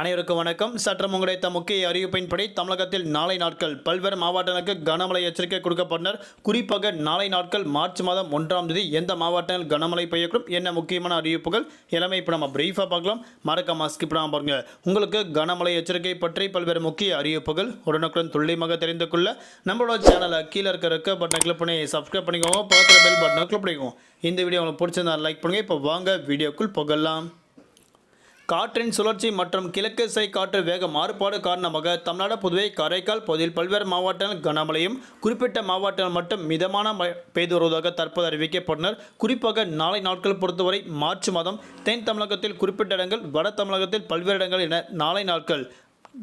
அனைவருக்கும் வணக்கம். சற்றம் உங்களுடைய முக்கிய அறிவிப்பின்படி தமிழகத்தில் நாளை நாட்கள் பல்வேறு மாவட்டங்களுக்கு கனமழை எச்சரிக்கை கொடுக்கப்பட்டனர். குறிப்பாக நாளை நாட்கள் மார்ச் மாதம் ஒன்றாம் தேதி எந்த மாவட்டங்கள் கனமழை பெய்யக்கூடும் என்ன முக்கியமான அறிவிப்புகள் எல்லாமே இப்போ நம்ம பிரீஃபாக பார்க்கலாம். மறக்காம ஸ்கிப் பண்ணாம பாருங்க. உங்களுக்கு கனமழை எச்சரிக்கை பற்றி பல்வேறு முக்கிய அறிவிப்புகள் உடனுக்குடன் துல்லியமாக தெரிந்து கொள்ள நம்மளோட சேனலை கீழே இருக்க இருக்க பட்டனை கிளிக் பண்ணி சப்ஸ்கிரைப் பண்ணிக்கோங்க. பக்கத்தில் பெல் பட்டனை கிளிக் பண்ணிக்கோங்க. இந்த வீடியோ உங்களுக்கு பிடிச்சிருந்தா லைக் பண்ணுங்க. இப்போ வாங்க வீடியோக்குள் புகழலாம் காற்றின் சுழற்சி மற்றும் கிழக்கு சை காற்று வேக மாறுபாடு காரணமாக தமிழ்நாடு புதுவை காரைக்கால் பகுதியில் பல்வேறு மாவட்டங்கள் கனமழையும் குறிப்பிட்ட மாவட்டங்கள் மட்டும் மிதமான மழை பெய்து வருவதாக தற்போது அறிவிக்கப்பட்டனர் குறிப்பாக நாளை நாட்கள் பொறுத்தவரை மார்ச் மாதம் தென் தமிழகத்தில் குறிப்பிட்ட இடங்கள் வட தமிழகத்தில் பல்வேறு இடங்கள் என நாளை நாட்கள்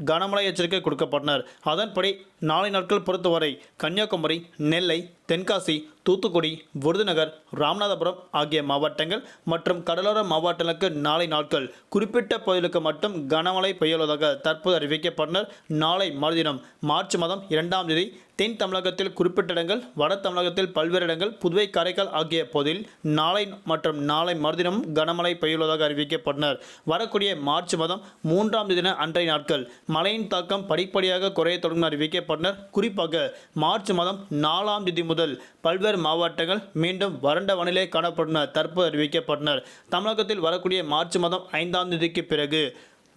கனமழை எச்சரிக்கை கொடுக்கப்பட்டனர். அதன்படி நாளை நாட்கள் பொறுத்தவரை கன்னியாகுமரி நெல்லை தென்காசி தூத்துக்குடி விருதுநகர் ராமநாதபுரம் ஆகிய மாவட்டங்கள் மற்றும் கடலோர மாவட்டங்களுக்கு நாளை நாட்கள் குறிப்பிட்ட பகுதிகளுக்கு மட்டும் கனமழை பெய்யுள்ளதாக தற்போது அறிவிக்கப்பட்டனர். நாளை மறுதினம் மார்ச் மாதம் இரண்டாம் தேதி தென் தமிழகத்தில் குறிப்பிட்ட இடங்கள் வட தமிழகத்தில் பல்வேறு இடங்கள் புதுவை காரைக்கால் ஆகிய பகுதியில் நாளை மற்றும் நாளை மறுதினம் கனமழை பெய்யுள்ளதாக அறிவிக்கப்பட்டனர். வரக்கூடிய மார்ச் மாதம் மூன்றாம் தேதின அன்றைய நாட்கள் மழையின் தாக்கம் படிப்படியாக குறைய தொடங்கும் அறிவிக்கப்பட்டனர் குறிப்பாக மார்ச் மாதம் நாலாம் தேதி முதல் பல்வேறு மாவட்டங்கள் மீண்டும் வறண்ட வானிலை காணப்படும் தற்போது அறிவிக்கப்பட்டனர் தமிழகத்தில் வரக்கூடிய மார்ச் மாதம் ஐந்தாம் தேதிக்கு பிறகு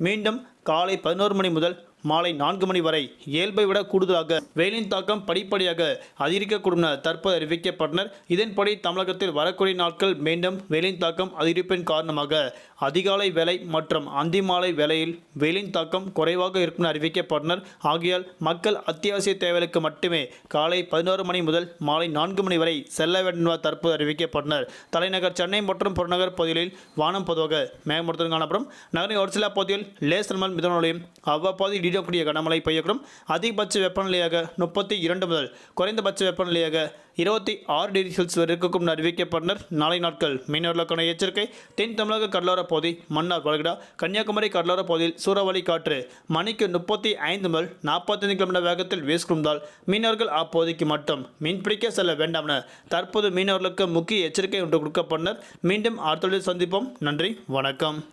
மீண்டும் காலை பதினோரு மணி முதல் மாலை நான்கு மணி வரை இயல்பை விட கூடுதலாக வெயிலின் தாக்கம் படிப்படியாக அதிகரிக்கக்கூடும் என தற்போது அறிவிக்கப்பட்டனர். இதன்படி தமிழகத்தில் வரக்கூடிய நாட்கள் மீண்டும் வெயிலின் தாக்கம் அதிகரிப்பின் காரணமாக அதிகாலை வேலை மற்றும் அந்தி மாலை வேலையில் வெயிலின் தாக்கம் குறைவாக இருக்கும் என அறிவிக்கப்பட்டனர். ஆகையால் மக்கள் அத்தியாவசிய தேவைகளுக்கு மட்டுமே காலை பதினோரு மணி முதல் மாலை நான்கு மணி வரை செல்ல வேண்டும் என தற்போது அறிவிக்கப்பட்டனர். தலைநகர் சென்னை மற்றும் புறநகர் பகுதிகளில் வானம் பொதுவாக மேகமூட்டத்துடன் காணப்படும். நகரின் ஒரு சில பகுதியில் லேசர் மல் மிதமலையும் அவ்வப்போது இடிடக்கூடிய கனமழை பெய்யக்கூடும். அதிகபட்ச வெப்பநிலையாக முப்பத்தி இரண்டு முதல் குறைந்தபட்ச வெப்பநிலையாக இருபத்தி ஆறு டிகிரி செல்சியஸ் வரை இருக்கும் அறிவிக்கப்பட்டனர். நாளை நாட்கள் மீனவர்களுக்கான எச்சரிக்கை. தென் தமிழக கடலோர பகுதி மன்னார் வளைகுடா கன்னியாகுமரி கடலோர பகுதியில் சூறாவளி காற்று மணிக்கு முப்பத்தி ஐந்து முதல் நாற்பத்தைந்து கிலோமீட்டர் வேகத்தில் வீசுகின்றால் மீனவர்கள் அப்போதைக்கு மட்டும் மீன்பிடிக்க செல்ல வேண்டாம் என தற்போது மீனவர்களுக்கு முக்கிய எச்சரிக்கை ஒன்று கொடுக்கப்பட்டனர். மீண்டும் அடுத்த சந்திப்போம். நன்றி வணக்கம்.